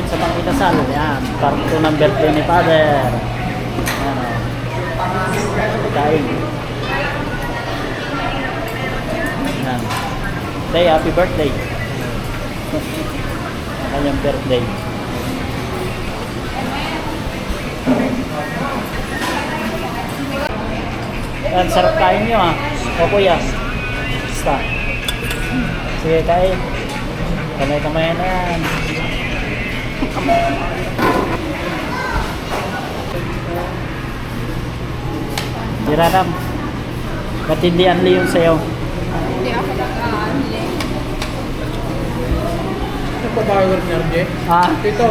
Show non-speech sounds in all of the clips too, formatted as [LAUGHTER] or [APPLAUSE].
nandito tayo ngayon sa Pangkitasal. Ayan, parto ng birthday ni Father. Ayan, o. Kain. Ayan. Day, happy birthday. Ang kanyang birthday. Ayan, sarap kain nyo ah. O kuya. Basta. Sige, kain. Kamay-kamay na yan. Diranam. Ba't hindi anli yung sayo? Hindi ako nag-aanli. Nagpapower ni RJ. Ah, Dito.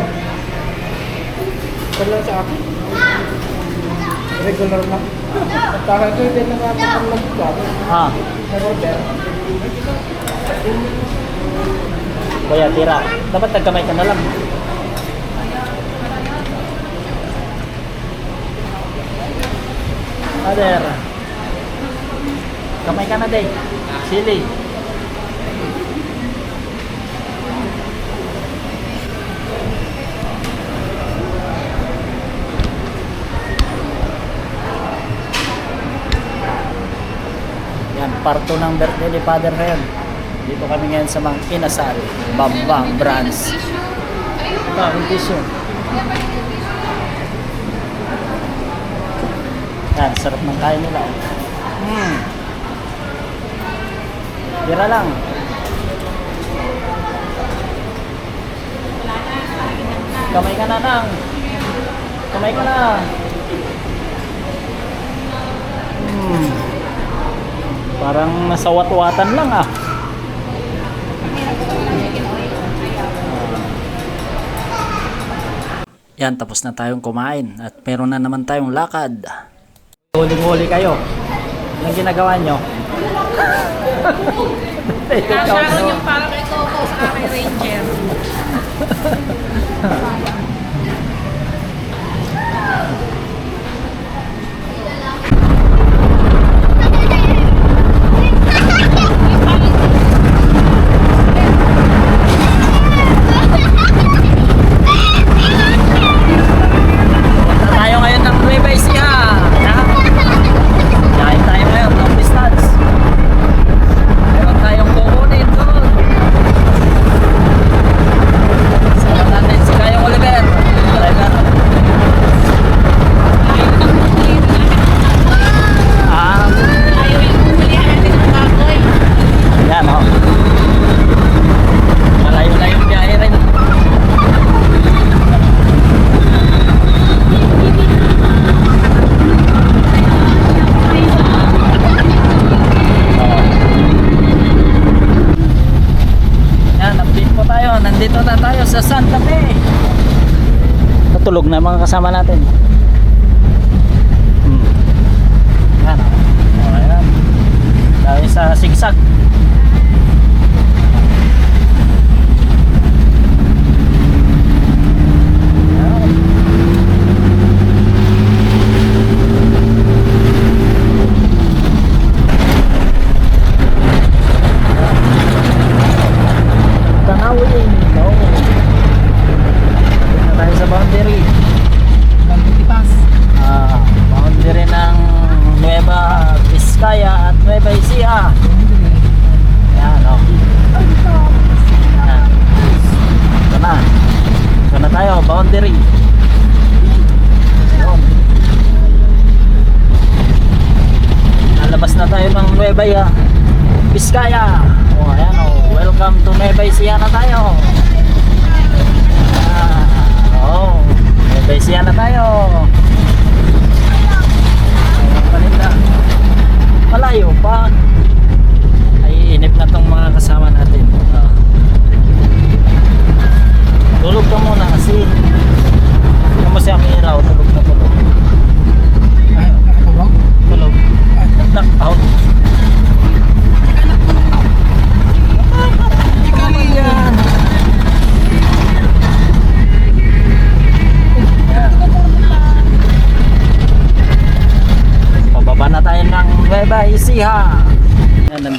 Wala sa akin. Regular lang. Para ito hindi nakapakalag ko. ah. Nag-order. Kuya, tira. Dapat nagkamay ka na lang. Father. Kamay ka na, day. Sili. Yan, parto ng birthday ni Father ngayon. Dito kami ngayon sa mga inasal. Bambang Brands. Ito, yung tissue. Yan, sarap ng kain nila. Mm. Tira lang. Kamay ka na nang. Kamay ka na. Hmm. Parang nasa watwatan lang ah. Yan, tapos na tayong kumain at meron na naman tayong lakad. Huling-huli kayo. Anong ginagawa nyo? [LAUGHS] Nasyaran yung parang ko sa aking ranger. [LAUGHS] mga kasama natin. Hmm. Yan. O, ayan. Tayo sa sigsag. Yan. Tanawin. No. Dito na tayo sa boundary. Nagtitipas. Ah, boundary ng Nueva Vizcaya at Nueva Ecija. Yan, oh. Yan. Ito na. Ito na Yun. Lalabas na tayo ng Nueva Ya- Vizcaya. Oh, ayan oh. Welcome to Nueva Ecija na tayo. Ah, oh. Nueva Ecija na tayo.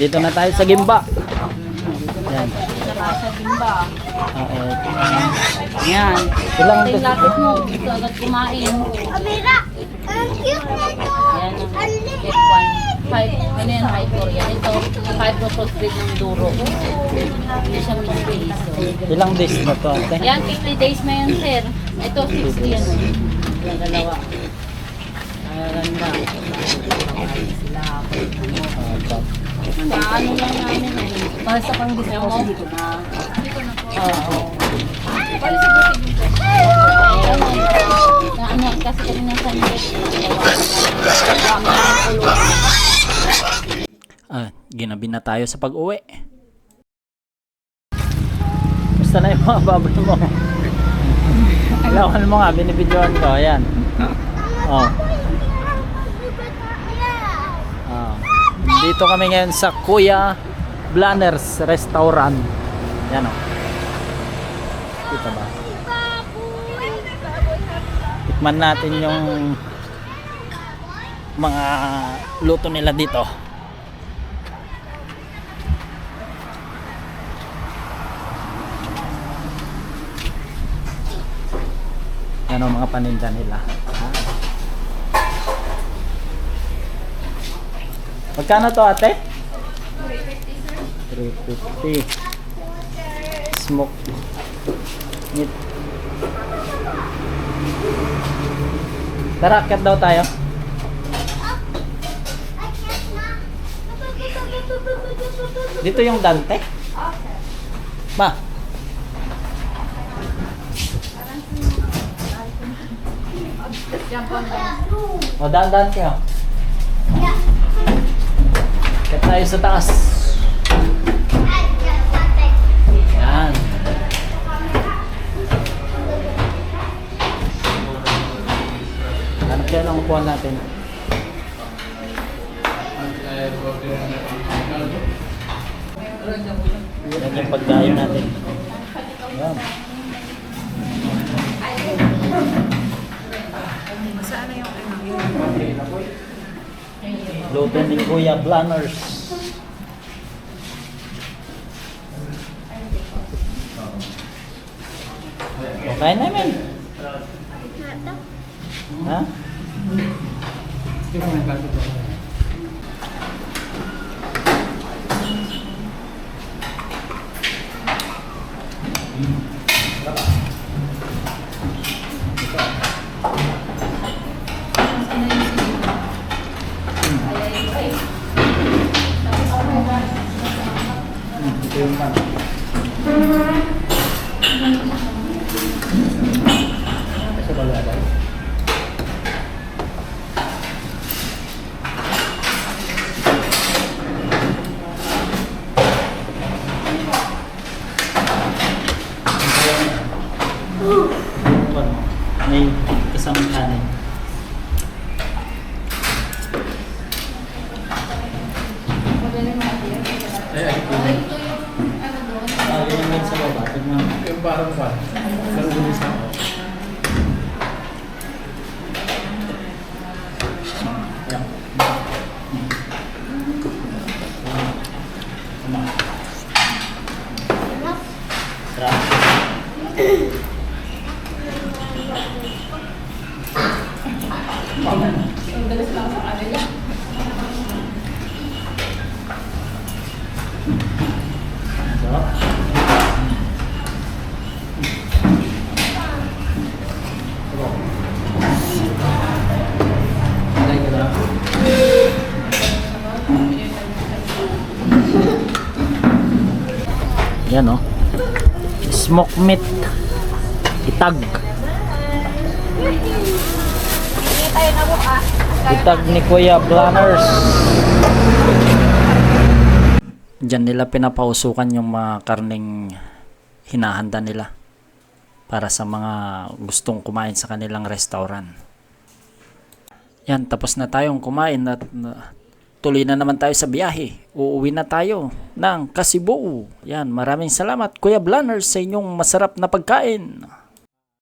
Nandito na tayo sa Gimba. Yan. Sa Bimba. Oo. Yan. Ilang Ito lapit mo. Dito agad kumain. Amira, ang cute nito. Ayan ang get one. Five, ano yan, high Korea. Ito, five rosal street ng duro. Hindi siya minipiso. Ilang days na to ate? Yan, 50 days na yan, sir. Ito, 60 yan. Yung dalawa. Ang ganda. Sila. Opo. Paano lang namin. Para sa pang disposal dito. Oo. Para sa dito. Na sandwich. Marami lang ulo. Ah, ginabi na tayo sa pag-uwi. Basta na yung mga baboy mo. Ilawan mo nga, binibidyoan ko. Ayan. Oh. Dito kami ngayon sa Kuya Blanners Restaurant. Yan o. Kita ba? Tikman natin yung mga luto nila dito. Ang mga paninda nila. Magkano to ate? 350 Smoke meat. Tara, akyat daw tayo. Dito yung Dante? Ma, o daan-daan kayo. Tayo sa taas. Yan. Hanap kaya lang upuan natin. Yan yung pagdayo natin. Yan. Luto ni Kuya Blanners. Okay namin. Ha? Hindi yung pan. Kasi wala tayo. May kasamang kanin. Ay, ay, ay. Ah, yun yung sa baba. Tignan mo. Yung parang pa. Narugulis na ako. Yan. Yan o. Smoke meat. Itag. Itag ni Kuya Blanners. Diyan nila pinapausukan yung mga karning hinahanda nila para sa mga gustong kumain sa kanilang restaurant. Yan, tapos na tayong kumain at tuloy na naman tayo sa biyahe. Uuwi na tayo ng Kasibu. Yan, maraming salamat Kuya Blanners sa inyong masarap na pagkain.